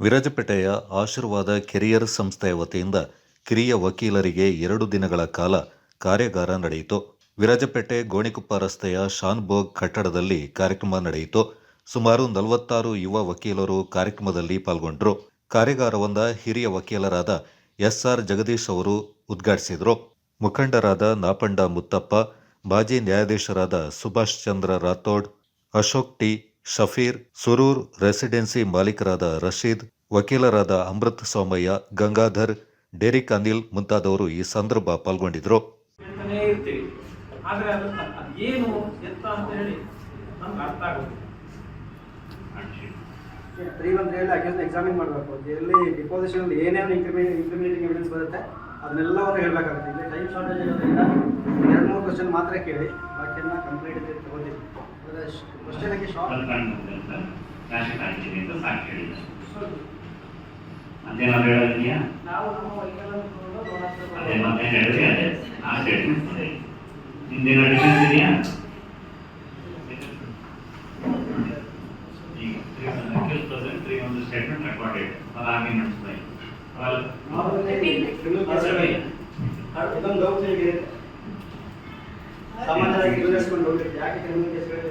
ವಿರಾಜಪೇಟೆಯ ಆಶೀರ್ವಾದ ಕೆರಿಯರ್ ಸಂಸ್ಥೆಯ ವತಿಯಿಂದ ಕಿರಿಯ ವಕೀಲರಿಗೆ ಎರಡು ದಿನಗಳ ಕಾಲ ಕಾರ್ಯಾಗಾರ ನಡೆಯಿತು. ವಿರಾಜಪೇಟೆ ಗೋಣಿಕೊಪ್ಪ ರಸ್ತೆಯ ಶಾನ್ಭೋಗ್ ಕಟ್ಟಡದಲ್ಲಿ ಕಾರ್ಯಕ್ರಮ ನಡೆಯಿತು. ಸುಮಾರು ನಲವತ್ತಾರು ಯುವ ವಕೀಲರು ಕಾರ್ಯಕ್ರಮದಲ್ಲಿ ಪಾಲ್ಗೊಂಡರು. ಕಾರ್ಯಾಗಾರವೊಂದ ಹಿರಿಯ ವಕೀಲರಾದ ಎಸ್ಆರ್ ಜಗದೀಶ್ ಅವರು ಉದ್ಘಾಟಿಸಿದರು. ಮುಖಂಡರಾದ ನಾಪಂಡ ಮುತ್ತಪ್ಪ, ಮಾಜಿ ನ್ಯಾಯಾಧೀಶರಾದ ಸುಭಾಷ್ ಚಂದ್ರ ರಾಥೋಡ್, ಅಶೋಕ್ ಟಿ. ಶಫೀರ್ ಸುರೂರ್ ರೆಸಿಡೆನ್ಸಿ ಮಾಲೀಕರಾದ ರಶೀದ್ ವಕೀಲರಾದ ಅಮೃತ್ ಸೋಮಯ್ಯ ಗಂಗಾಧರ್ ಡೆರಿಕ್ ಅನಿಲ್ ಮುಂತಾದವರು ಈ ಸಂದರ್ಭ ಪಾಲ್ಗೊಂಡಿದ್ರು. ಎಕ್ಸಾಮಿನ್ ಮಾಡಬೇಕು. ಎಲ್ಲಿ ಡಿಪಾಸಿಷನ್ ಎವಿಡೆನ್ಸ್ ಬರುತ್ತೆ ಅದನ್ನೆಲ್ಲವನ್ನು ಹೇಳಬೇಕಾಗುತ್ತೆ. ಇಲ್ಲಿ ಟೈಮ್ ಶಾರ್ಟೇಜ್ ಇರೋದ್ರಿಂದ ಎರಡು ಮೂರು ಕ್ವಶನ್ ಮಾತ್ರ ಕೇಳಿ ಬಾಕಿಯನ್ನ ಕಂಪ್ಲೀಟ್ ತಗೋತೀವಿ. ಕ್ವಶನ್ಗೆ ಶಾರ್ಟ್ ಅಂತ ನ್ಯಾಷನಲ್ ಆಕ್ಟಿವಿ ಅಂತ ಸಾಕು ಹೇಳಿದ ಅದೇನಾದ್ರು ಹೇಳೋದಿದೆಯಾ ನಾವು ನಮ್ಮ ವೈಕಲ್ಯವನ್ನು ತಗೊಂಡು ಅದೇ ನೋಡೋಣ. ಮತ್ತೆ ಹೇಳಿದ್ರೆ ಅದೇ ಆ ಸ್ಟೇಟ್ಮೆಂಟ್ ಅದೇ ನಿಂದೇನೋ ಡಿಫೆನ್ಸ್ ಇದೆಯಾ ಈಗ ಅಕ್ಯೂಸ್ ಪ್ರೆಸೆಂಟ್ ತ್ರೀ ಒಂದು ಸ್ಟೇಟ್ಮೆಂಟ್ ರೆಕಾರ್ಡೆಡ್ ಅದು ಹಾಗೆ ನಡೆಸ್ತಾ ಇತ್ತು ಇದೊಂದು ಡೌಟ್ ಹೇಗೆ ಸಾಮಾನ್ಯವಾಗಿ ಯೂನಿವರ್ಸ್ಕೊಂಡು ಡೌಟ್ ಇರುತ್ತೆ ಯಾಕೆ ಕ್ರಿಮಿನಲ್ ಕೇಸ್ಗಳಲ್ಲಿ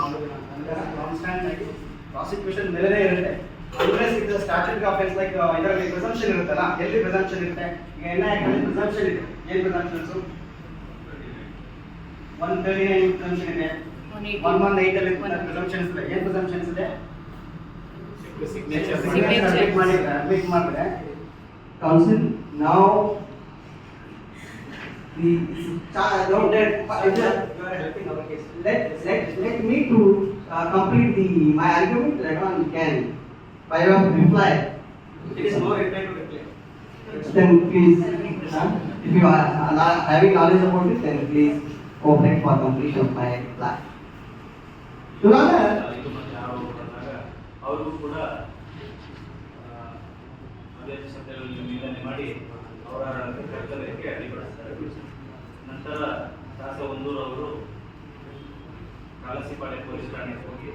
ಮಾಡೋದಿಲ್ಲ ಆಗಿ ಪ್ರಾಸಿಕ್ಯೂಷನ್ ಮೇಲೇ ಇರುತ್ತೆ. ಅನ್ಲೆಸ್ ಇದು ಸ್ಟಾರ್ಟಿಂಗ್ ಆಫೆನ್ಸ್ ಲೈಕ್ ಇದರಲ್ಲಿ ಪ್ರಿಸಂಪ್ಷನ್ ಇರುತ್ತಲ್ಲ ಎಲ್ಲಿ ಪ್ರಿಸಂಪ್ಷನ್ ಇರುತ್ತೆ? ಈಗ ಎನ್ ಐ ಪ್ರಿಸಂಪ್ಷನ್ ಇದೆ. ಏನು presumptions one thirty nine presumption ಇದೆ. ಒನ್ ಒನ್ ಏಟ್ ಅಲ್ಲಿ ಪ್ರಿಸಂಪ್ಷನ್ಸ್ ಇದೆ ಏನು ಪ್ರಿಸಂಪ್ಷನ್ಸ್ ಇದೆ ಸಿಗ್ನೇಚರ್ ಮಾಡಿದ್ರೆ ಅಡ್ಮಿಟ್ ಮಾಡಿದ್ರೆ ಕೌನ್ಸಿಲ್ ನಾವು the child don't let you are helping our case. Let let let me to uh, complete the my argument. That one can by way of reply. It is no reply to reply. Then please, uh, if you are uh, not having knowledge about it, then please cooperate for completion of my reply. Your Honor, ಇದು ಮತ್ತೆ ಯಾರು ಬಂದಾಗ ಅವ್ರಿಗೂ ಕೂಡ ಆ, ಅದೇ ಸತ್ಯಗಳಲ್ಲಿ ನಿಂದನೆ ಮಾಡಿ ಅವರ ಕರ್ತವ್ಯಕ್ಕೆ ಅಡ್ಡಿಪಡಿಸ್ತಾರೆ ನಂತರ ದಾಸ ಅವರು ಕಾಲಸಿಪಾಳೆ ಪೊಲೀಸ್ ಠಾಣೆಗೆ ಹೋಗಿ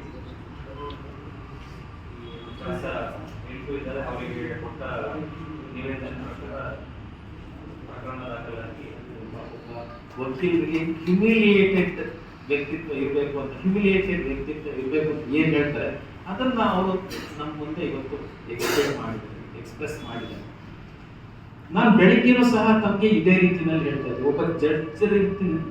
ದಾಸ ಎಂಟು ಇದ್ದಾರೆ. ಅವರಿಗೆ ಕೊಟ್ಟ ನಿವೇದನೆ ಪ್ರಕಾರ ಪ್ರಕರಣ ದಾಖಲಾಗಿ ವಕೀಲರಿಗೆ ಹ್ಯುಮಿಲಿಯೇಟೆಡ್ ವ್ಯಕ್ತಿತ್ವ ಇರಬೇಕು ಅಂತ ಹ್ಯುಮಿಲಿಯೇಟೆಡ್ ವ್ಯಕ್ತಿತ್ವ ಇರಬೇಕು ಅಂತ ಏನು ಹೇಳ್ತಾರೆ, ಅದನ್ನ ಅವರು ನಮ್ಮ ಮುಂದೆ ಇವತ್ತು ಎಕ್ಸ್ಪ್ಲೇನ್ ಮಾಡಿದ್ದಾರೆ ಎಕ್ಸ್ಪ್ರೆಸ್ ಮಾಡಿದ್ದಾರೆ. ನಾನು ಬೆಳಗ್ಗೆನೂ ಸಹ ತಮಗೆ ಇದೇ ರೀತಿಯಲ್ಲಿ ಹೇಳ್ತಾ ಇದ್ದೆ. ಒಬ್ಬ ಜಡ್ಜ್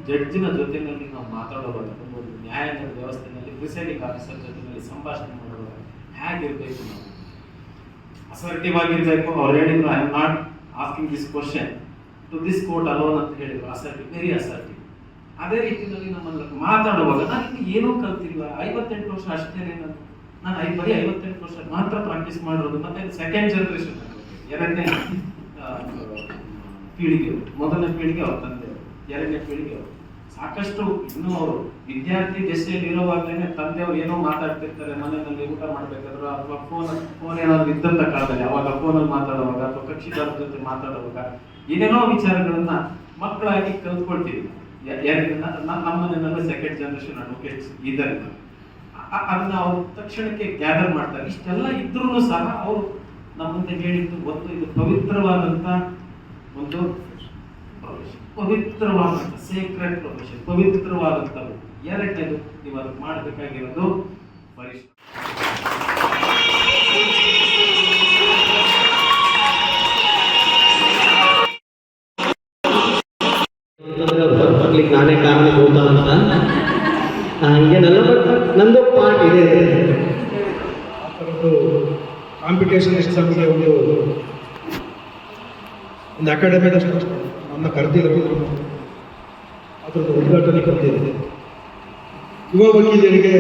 ಜಡ್ಜಿನ ಜೊತೆಯಲ್ಲಿ ನಾವು ಮಾತಾಡುವಾಗ, ಒಂದು ನ್ಯಾಯಾಂಗದ ವ್ಯವಸ್ಥೆಯಲ್ಲಿ ಪ್ರಿಸೈಡಿಂಗ್ ಆಫೀಸರ್ ಜೊತೆಯಲ್ಲಿ ಸಂಭಾಷಣೆ ಮಾಡುವಾಗ ಹೇಗಿರ್ಬೇಕು ನಾವು? ಅಸರ್ಟಿವ್ ಆಗಿರ್ಬೇಕು. ಅವ್ರು ಹೇಳಿದ್ರು I am not asking this question to this court alone ಅಂತ ಹೇಳಿದ್ರು. ಅಸರ್ಟಿವ್ ವೆರಿ ಅಸರ್ಟಿವ್ ಅದೇ ರೀತಿಯಲ್ಲಿ ನಮ್ಮಲ್ಲಿ ಮಾತಾಡುವಾಗ, ನಾನು ಇನ್ನು ಏನೂ ಕಲ್ತಿಲ್ಲ. ಐವತ್ತೆಂಟು ವರ್ಷ ಅಷ್ಟೇನೆ ನಾನು. ನಾನು ಐ ಬರೀ ಐವತ್ತೆಂಟು ವರ್ಷ ಮಾತ್ರ ಪ್ರಾಕ್ಟೀಸ್ ಮಾಡಿರೋದು. ಮತ್ತೆ ಸೆಕೆಂಡ್ ಜನರೇಷನ್ ಎರಡನೇ. ಪೀಳಿಗೆ ಮೊದಲನೇ ಪೀಳಿಗೆ ಅವ್ರ ತಂದೆ ಎರಡನೇ ಪೀಳಿಗೆ ಅವರು. ಸಾಕಷ್ಟು ಇನ್ನೂ ಅವರು ವಿದ್ಯಾರ್ಥಿ ದೆಸೆಯಲ್ಲಿ ಇರುವಾಗಲೇ ತಂದೆಯವರು ಏನೋ ಮಾತಾಡ್ತಿರ್ತಾರೆ, ಮನೆಯಲ್ಲಿ ಊಟ ಮಾಡ್ಬೇಕಾದ್ರು ಅಥವಾ ಫೋನ್ ಫೋನ್ ಏನಾದ್ರು ಇದ್ದಂತ ಕಾಲದಲ್ಲಿ, ಅವಾಗ ಫೋನಲ್ಲಿ ಮಾತಾಡುವಾಗ ಅಥವಾ ಕಕ್ಷಿದಾರರ ಜೊತೆ ಮಾತಾಡುವಾಗ ಏನೇನೋ ವಿಚಾರಗಳನ್ನ ಮಕ್ಕಳಾಗಿ ಕಲ್ತ್ಕೊಳ್ತೀವಿ. ಯ- ಎರಡು, ನ- ನ- ನಮ್ಮ ಮನೆಯಲ್ಲಿ ಸೆಕೆಂಡ್ ಜನರೇಷನ್ ಅಡ್ವೊಕೇಟ್ಸ್ ಇದ್ದಾರೆ. ಅದನ್ನ ಅವರು ತಕ್ಷಣಕ್ಕೆ ಗ್ಯಾದರ್ ಮಾಡ್ತಾರೆ. ಇಷ್ಟೆಲ್ಲ ಇದ್ರೂ ಸಹ ಅವರು ನಮ್ಮ ಮುಂದೆ ಹೇಳಿದ್ದು ಒಂದು ಇದು ಪವಿತ್ರವಾದಂತ ಒಂದು ಪ್ರೊಫೆಷನ್ ಪವಿತ್ರವಾದಂತ ಸೇಕ್ರೆಟ್ ಪ್ರೊಫೆಷನ್ ಪವಿತ್ರವಾದಂಥವು ಎರಡನೇದು ನೀವು ಅದಕ್ಕೆ ಮಾಡಬೇಕಾಗಿರೋದು ಪರಿಶ್ರಮ ಬರ್ಲಿಕ್ಕೆ ನಾನೇ ಕಾರಣ ಅಂತ ಹಂಗೇನಲ್ಲ ಬಟ್ ನಂದು ಪಾರ್ಟ್ ಇದೆ. ಆ ಎಷ್ಟು ಕಾಂಪಿಟೇಷನ್ ಎಕ್ಸಾಮ್ಗೆ ಒಂದು ಒಂದು ಅಕಾಡೆಮಿ ನನ್ನ ಕರೆದಿದ್ರು ಅದರದ್ದು ಉದ್ಘಾಟನೆ ಕರೆದಿದೆ ಯುವ ವಕೀಲರಿಗೆ